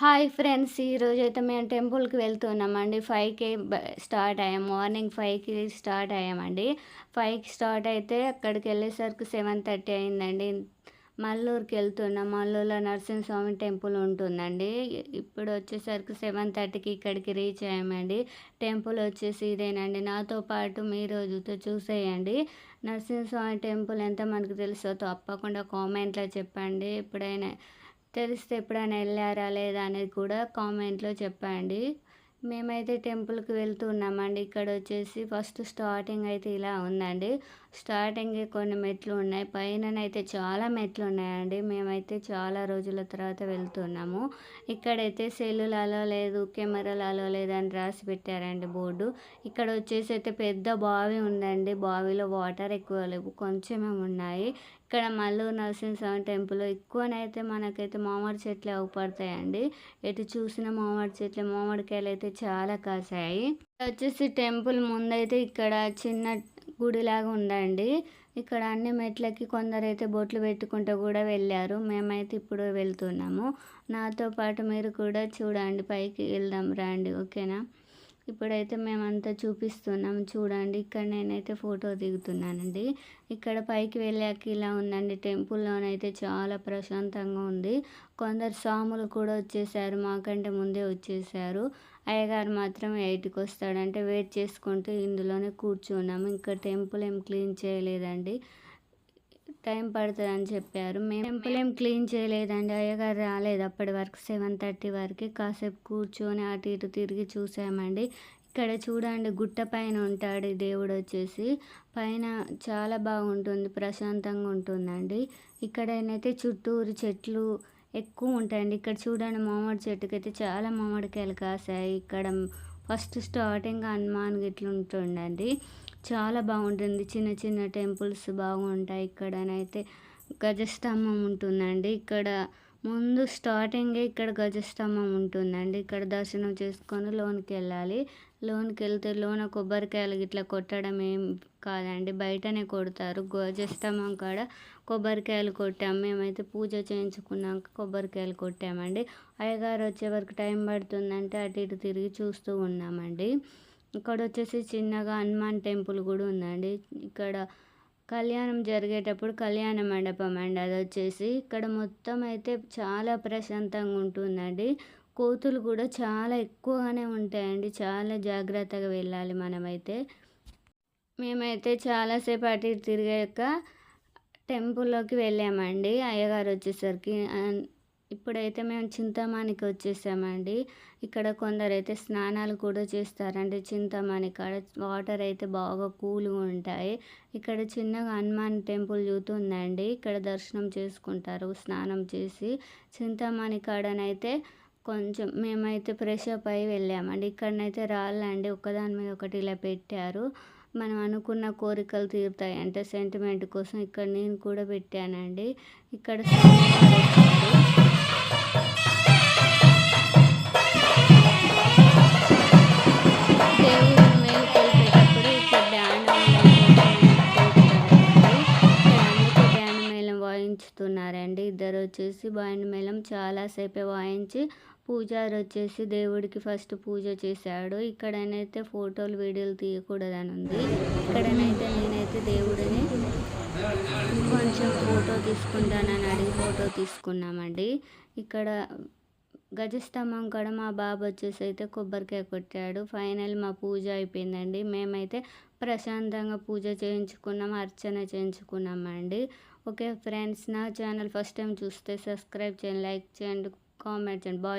Hi friends ఈరోజు అయితే మేము టెంపుల్కి వెళ్తున్నామండి. ఫైవ్కి స్టార్ట్ అయ్యాం. మార్నింగ్ ఫైవ్కి స్టార్ట్ అయ్యామండి. ఫైవ్కి స్టార్ట్ అయితే అక్కడికి వెళ్ళేసరికి సెవెన్ థర్టీ అయిందండి. మల్లూరుకి వెళ్తున్నాం. మల్లూరులో నరసింహస్వామి టెంపుల్ ఉంటుందండి. ఇప్పుడు వచ్చేసరికి సెవెన్ థర్టీకి ఇక్కడికి రీచ్ అయ్యామండి. టెంపుల్ వచ్చేసి ఇదేనండి. నాతో పాటు మీ రోజుతో చూసేయండి. నరసింహస్వామి టెంపుల్ ఎంత మనకు తెలుసో తప్పకుండా కామెంట్లో చెప్పండి. ఎప్పుడైనా తెలిస్తే ఎప్పుడైనా వెళ్ళారా లేదా అనేది కూడా కామెంట్లో చెప్పండి. మేమైతే టెంపుల్కి వెళ్తున్నామండి ఇక్కడ వచ్చేసి ఫస్ట్ స్టార్టింగ్ అయితే ఇలా ఉందండి. స్టార్టింగ్ కొన్ని మెట్లు ఉన్నాయి. పైననైతే చాలా మెట్లు ఉన్నాయండి. మేమైతే చాలా రోజుల తర్వాత వెళ్తున్నాము ఇక్కడైతే సెల్లులలో లేదు కెమెరాలలో లేదని రాసి పెట్టారండి బోర్డు. ఇక్కడ వచ్చేసి అయితే పెద్ద బావి ఉందండి. బావిలో వాటర్ ఎక్కువ లేవు. కొంచెమే ఉన్నాయి. ఇక్కడ మల్లూరు నరసింహస్వామి టెంపుల్ ఎక్కువనైతే మనకైతే మామిడి చెట్లు అవుపడతాయండి ఎటు చూసిన మామిడి చెట్లు మామిడికాయలు అయితే చాలా కాసాయి. వచ్చేసి టెంపుల్ ముందైతే ఇక్కడ చిన్న గుడిలాగా ఉందండి. ఇక్కడ అన్ని మెట్లకి కొందరైతే బొట్లు పెట్టుకుంటూ కూడా వెళ్ళారు. మేమైతే ఇప్పుడు వెళ్తున్నాము. నాతో పాటు మీరు కూడా చూడండి పైకి వెళ్దాం రండి ఓకేనా? ఇప్పుడైతే మేమంతా చూపిస్తున్నాం. చూడండి ఇక్కడ నేనైతే ఫోటో దిగుతున్నానండి. ఇక్కడ పైకి వెళ్ళాక ఇలా ఉందండి. టెంపుల్లోనైతే చాలా ప్రశాంతంగా ఉంది. కొందరు స్వాములు కూడా వచ్చేసారు మాకంటే ముందే వచ్చేసారు. అయ్యగారు మాత్రం ఎయిట్కి వస్తాడంటే వెయిట్ చేసుకుంటూ ఇందులోనే కూర్చున్నాము. ఇంకా టెంపుల్ ఏం క్లీన్ చేయలేదండి. టైం పడుతుంది అని చెప్పారు. మేము టెంపుల్ ఏం క్లీన్ చేయలేదండి. అయ్యగారు రాలేదు. అప్పటి వరకు సెవెన్ థర్టీ వరకు కాసేపు కూర్చొని అటు ఇటు తిరిగి చూసామండి. ఇక్కడ చూడండి గుట్ట పైన ఉంటాడు దేవుడు వచ్చేసి. పైన చాలా బాగుంటుంది ప్రశాంతంగా ఉంటుందండి. ఇక్కడనైతే చుట్టూరు చెట్లు ఎక్కువ ఉంటాయండి. ఇక్కడ చూడండి మామిడి చెట్టుకి అయితే చాలా మామిడికాయలు కాసాయి. ఇక్కడ ఫస్ట్ స్టార్టింగ్ హనుమాన్ గిట్ల ఉంటుండండి చాలా బాగుంటుంది. చిన్న చిన్న టెంపుల్స్ బాగుంటాయి ఇక్కడనైతే. గజస్తంభం ఉంటుందండి. ఇక్కడ ముందు స్టార్టింగే ఇక్కడ గజస్తంభం ఉంటుందండి. ఇక్కడ దర్శనం చేసుకొని లోనికి వెళ్ళాలి లోనికి వెళ్తే లోన కొబ్బరికాయలు ఇట్లా కొట్టడం ఏం కాదండి. బయటనే కొడతారు. గజస్తంభం కాడ కొబ్బరికాయలు కొట్టాము మేమైతే పూజ చేయించుకున్నాక కొబ్బరికాయలు కొట్టామండి. అయ్యగారు వచ్చే వరకు టైం పడుతుందంటే అటు ఇటు తిరిగి చూస్తూ ఉన్నామండి. ఇక్కడ వచ్చేసి చిన్నగా హనుమాన్ టెంపుల్ కూడా ఉందండి. ఇక్కడ కళ్యాణం జరిగేటప్పుడు కళ్యాణ మండపం అండి అది వచ్చేసి ఇక్కడ మొత్తం అయితే చాలా ప్రశాంతంగా ఉంటుందండి. కోతులు కూడా చాలా ఎక్కువగానే ఉంటాయండి. చాలా జాగ్రత్తగా వెళ్ళాలి మనమైతే. మేమైతే చాలాసేపు అటు తిరిగాక టెంపుల్లోకి వెళ్ళామండి. అయ్యగారు వచ్చేసరికి ఇప్పుడైతే మేము చింతమానికి వచ్చేసామండి. ఇక్కడ కొందరైతే స్నానాలు కూడా చేస్తారండి చింతమాని కాడ. వాటర్ అయితే బాగా కూల్గా ఉంటాయి. ఇక్కడ చిన్నగా హనుమాన్ టెంపుల్ చూతుందండి ఇక్కడ దర్శనం చేసుకుంటారు స్నానం చేసి. చింతమాని కాడనైతే కొంచెం మేమైతే ఫ్రెష్ అప్ అయి వెళ్ళామండి. ఇక్కడనైతే రాళ్ళండి ఒకదాని మీద ఒకటి ఇలా పెట్టారు. మనం అనుకున్న కోరికలు తీరుతాయి. అంటే సెంటిమెంట్ కోసం ఇక్కడ నేను కూడా పెట్టానండి. ఇక్కడ వాయించుతున్నారండి ఇద్దరు వచ్చేసి బాయిన మేళం చాలాసేపే వాయించి పూజారి వచ్చేసి దేవుడికి ఫస్ట్ పూజ చేశాడు. ఇక్కడనైతే ఫోటోలు వీడియోలు తీయకూడదని ఉంది ఇక్కడనైతే నేనైతే దేవుడిని కొంచెం ఫోటో తీసుకుంటానని అడిగి ఫోటో తీసుకున్నామండి. ఇక్కడ గజస్తంభం కూడా మా బాబు వచ్చేసి అయితే కొబ్బరికాయ కొట్టాడు. ఫైనల్ మా పూజ అయిపోయిందండి. మేమైతే ప్రశాంతంగా పూజ చేయించుకున్నాం అర్చన చేయించుకున్నామండి ఓకే ఫ్రెండ్స్ నా ఛానల్ ఫస్ట్ టైం చూస్తే సబ్స్క్రైబ్ చేయండి లైక్ చేయండి కామెంట్ చేయండి. బాయ్.